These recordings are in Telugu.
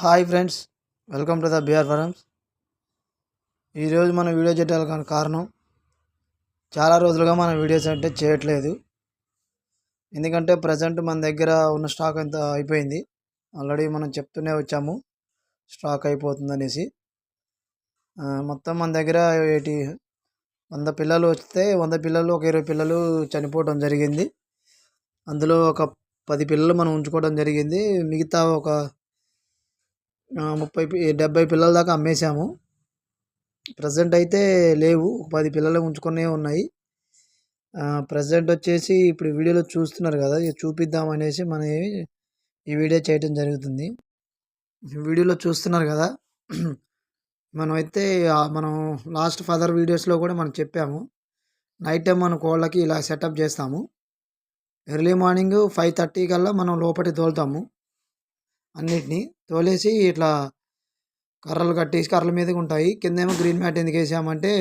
Hi friends welcome to the BR farms ఈరోజు మనం వీడియో చేయడానికి కారణం చాలా రోజులుగా మనం వీడియోస్ అంటే చేయట్లేదు. ఎందుకంటే ప్రజెంట్ మన దగ్గర ఉన్న స్టాక్ అంతా అయిపోయింది ఆల్రెడీ మనం చెప్తూనే వచ్చాము స్టాక్ అయిపోతుంది అనేసి మొత్తం మన దగ్గర ఏటి వంద పిల్లలు వస్తే వంద పిల్లలు ఒక ఇరవై పిల్లలు చనిపోవడం జరిగింది. అందులో ఒక పది పిల్లలు మనం ఉంచుకోవడం జరిగింది. మిగతా ఒక ముప్పై డెబ్బై పిల్లల దాకా అమ్మేశాము. ప్రజెంట్ అయితే లేవు. పది పిల్లలు ఉంచుకునే ఉన్నాయి. ప్రజెంట్ వచ్చేసి ఇప్పుడు వీడియోలో చూస్తున్నారు కదా ఇక చూపిద్దాం అనేసి మన ఈ- వీడియో చేయటం జరుగుతుంది. వీడియోలో చూస్తున్నారు కదా మనమైతే మనం లాస్ట్ ఫదర్ వీడియోస్లో కూడా మనం చెప్పాము. నైట్ టైం మన కోళ్ళకి ఇలా సెటప్ చేస్తాము. ఎర్లీ మార్నింగ్ ఫైవ్ థర్టీ కల్లా మనం లోపలి తోలుతాము. అన్నిటినీ తోలేసి ఇట్లా కర్రలు కట్టేసి కర్రల మీదకి ఉంటాయి. కిందేమో గ్రీన్ మ్యాట్ ఎందుకు వేసామంటే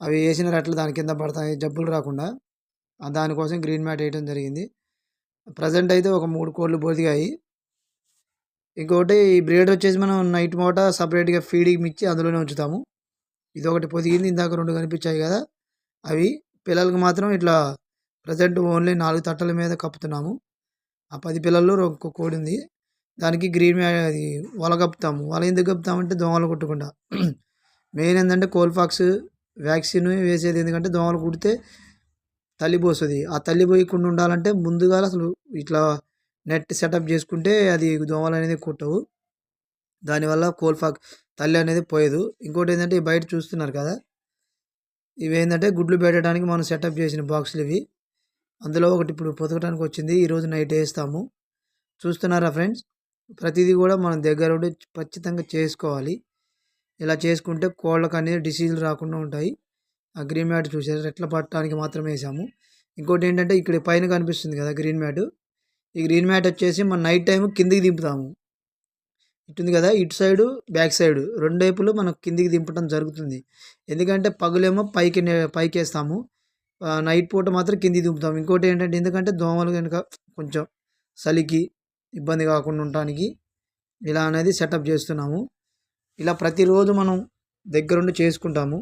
అవి వేసిన రెట్లు దాని కింద పడతాయి జబ్బులు రాకుండా. దానికోసం గ్రీన్ మ్యాట్ వేయడం జరిగింది. ప్రజెంట్ అయితే ఒక మూడు కోళ్ళు బోదిగాయి. ఇంకొకటి ఈ బ్రేడ్ వచ్చేసి మనం నైట్ మూట సపరేట్గా ఫీడింగ్ ఇచ్చి అందులోనే ఉంచుతాము. ఇది ఒకటి పొదిగింది ఇందాక రెండు కనిపించాయి కదా. అవి పిల్లలకు మాత్రం ఇట్లా ప్రజెంట్ ఓన్లీ నాలుగు తట్టల మీద కప్పుతున్నాము. ఆ పది పిల్లల్లో ఒక కోడి ఉంది. దానికి గ్రీన్ అది వల కప్పుతాము. వల ఎందుకు కప్పుతామంటే దోమలు కుట్టకుండా. మెయిన్ ఏంటంటే కోల్ఫాక్స్ వ్యాక్సిన్ వేసేది ఎందుకంటే దోమలు కుడితే తల్లి పోస్తుంది. ఆ తల్లి పోయకుండా ఉండాలంటే ముందుగా అసలు ఇట్లా నెట్ సెటప్ చేసుకుంటే అది దోమలు అనేది కుట్టవు. దానివల్ల కోల్ఫాక్ తల్లి అనేది పోయదు. ఇంకోటి ఏంటంటే బయట చూస్తున్నారు కదా ఇవి ఏంటంటే గుడ్లు పెట్టడానికి మనం సెటప్ చేసిన బాక్సులు ఇవి. అందులో ఒకటి ఇప్పుడు పొతకడానికి వచ్చింది. ఈరోజు నైట్ వేస్తాము. చూస్తున్నారా ఫ్రెండ్స్? ప్రతిదీ కూడా మనం దగ్గర ఉండి ఖచ్చితంగా చేసుకోవాలి. ఇలా చేసుకుంటే కోళ్ళకు అనేది డిసీజులు రాకుండా ఉంటాయి. ఆ గ్రీన్ మ్యాట్ చూసారు? రెట్ల పట్టడానికి మాత్రమే వేసాము. ఇంకోటి ఏంటంటే ఇక్కడ పైన కనిపిస్తుంది కదా గ్రీన్ మ్యాట్ ఈ గ్రీన్ మ్యాట్ వచ్చేసి మనం నైట్ టైం కిందికి దింపుతాము. ఇటుంది కదా ఇటు సైడు బ్యాక్ సైడ్ రెండు వైపులు మనం కిందికి దింపడం జరుగుతుంది. ఎందుకంటే పగులేమో పైకి పైకి వేస్తాము. నైట్ పూట మాత్రం కిందికి దింపుతాము. ఇంకోటి ఏంటంటే ఎందుకంటే దోమలు కనుక కొంచెం చలికి ఇబ్బంది కాకుండా ఉండటానికి ఇలా అనేది సెటప్ చేస్తున్నాము. ఇలా ప్రతిరోజు మనం దగ్గరుండి చేసుకుంటాము.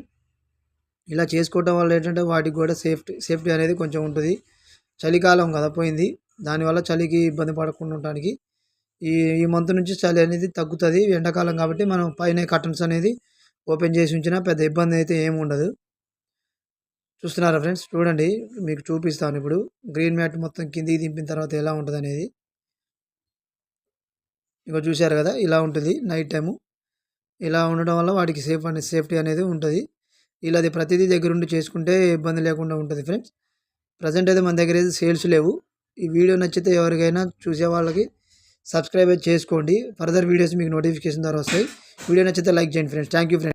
ఇలా చేసుకోవటం వల్ల ఏంటంటే వాటికి కూడా సేఫ్టీ సేఫ్టీ అనేది కొంచెం ఉంటుంది. చలికాలం కదా పోయింది. దానివల్ల చలికి ఇబ్బంది పడకుండా ఉండటానికి ఈ ఈ మంత్ నుంచి చలి అనేది తగ్గుతుంది. ఎండాకాలం కాబట్టి మనం పైన కర్టన్స్ అనేది ఓపెన్ చేసి ఉంచినా పెద్ద ఇబ్బంది అయితే ఏమి ఉండదు. చూస్తున్నారా ఫ్రెండ్స్? చూడండి మీకు చూపిస్తాను ఇప్పుడు. గ్రీన్ మ్యాట్ మొత్తం కిందికి దింపిన తర్వాత ఎలా ఉంటుంది అనేది ఇంకో చూశారు కదా ఇలా ఉంటుంది నైట్ టైము ఇలా ఉండడం వల్ల వాటికి సేఫ్ అనే సేఫ్టీ అనేది ఉంటుంది. ఇలా అది ప్రతిదీ దగ్గరుండి చేసుకుంటే ఇబ్బంది లేకుండా ఉంటుంది ఫ్రెండ్స్ ప్రజెంట్ అయితే మన దగ్గర అయితే సేల్స్ లేవు. ఈ వీడియో నచ్చితే ఎవరికైనా చూసే వాళ్ళకి సబ్స్క్రైబ్ చేసుకోండి. ఫర్దర్ వీడియోస్ మీకు నోటిఫికేషన్ ద్వారా వస్తాయి. వీడియో నచ్చితే లైక్ చేయండి ఫ్రెండ్స్ థ్యాంక్ యూ ఫ్రెండ్స్